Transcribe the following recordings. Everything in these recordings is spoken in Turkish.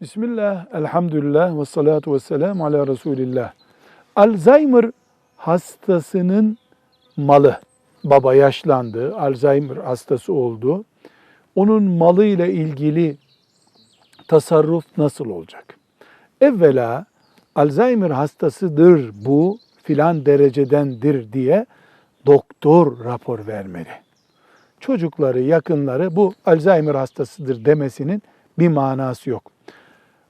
Bismillah, elhamdülillah ve salatu ve selamu ala Resulillah. Alzheimer hastasının malı, baba yaşlandı, Alzheimer hastası oldu. Onun malı ile ilgili tasarruf nasıl olacak? Evvela Alzheimer hastasıdır bu filan derecedendir diye doktor rapor vermeli. Çocukları, yakınları bu Alzheimer hastasıdır demesinin bir manası yok.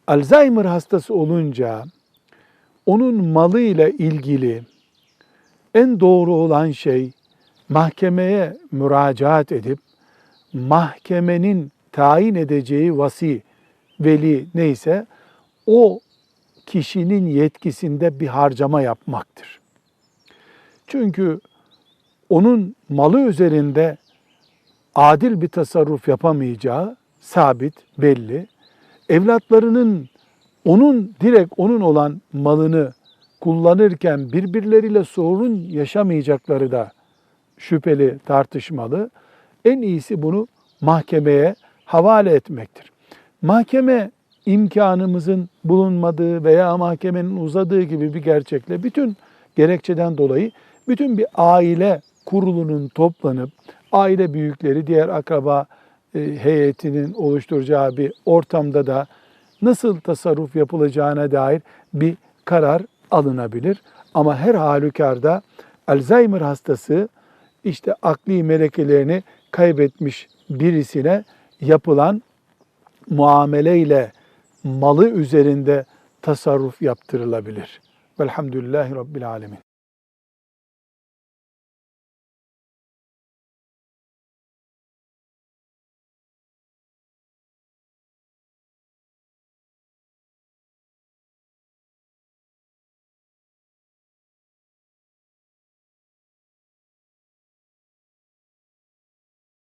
Alzheimer hastası olunca onun malı ile ilgili en doğru olan şey mahkemeye müracaat edip mahkemenin tayin edeceği vasi, veli neyse o kişinin yetkisinde bir harcama yapmaktır. Çünkü onun malı üzerinde adil bir tasarruf yapamayacağı sabit, belli. Evlatlarının onun direkt onun olan malını kullanırken birbirleriyle sorun yaşamayacakları da şüpheli, tartışmalı. En iyisi bunu mahkemeye havale etmektir. Mahkeme imkanımızın bulunmadığı veya mahkemenin uzadığı gibi bir gerçekle bütün gerekçeden dolayı bütün bir aile kurulunun toplanıp aile büyükleri, diğer akraba heyetinin oluşturacağı bir ortamda da nasıl tasarruf yapılacağına dair bir karar alınabilir. Ama her halükarda Alzheimer hastası işte akli melekelerini kaybetmiş birisine yapılan muameleyle malı üzerinde tasarruf yaptırılabilir. Velhamdülillahi Rabbil Alemin.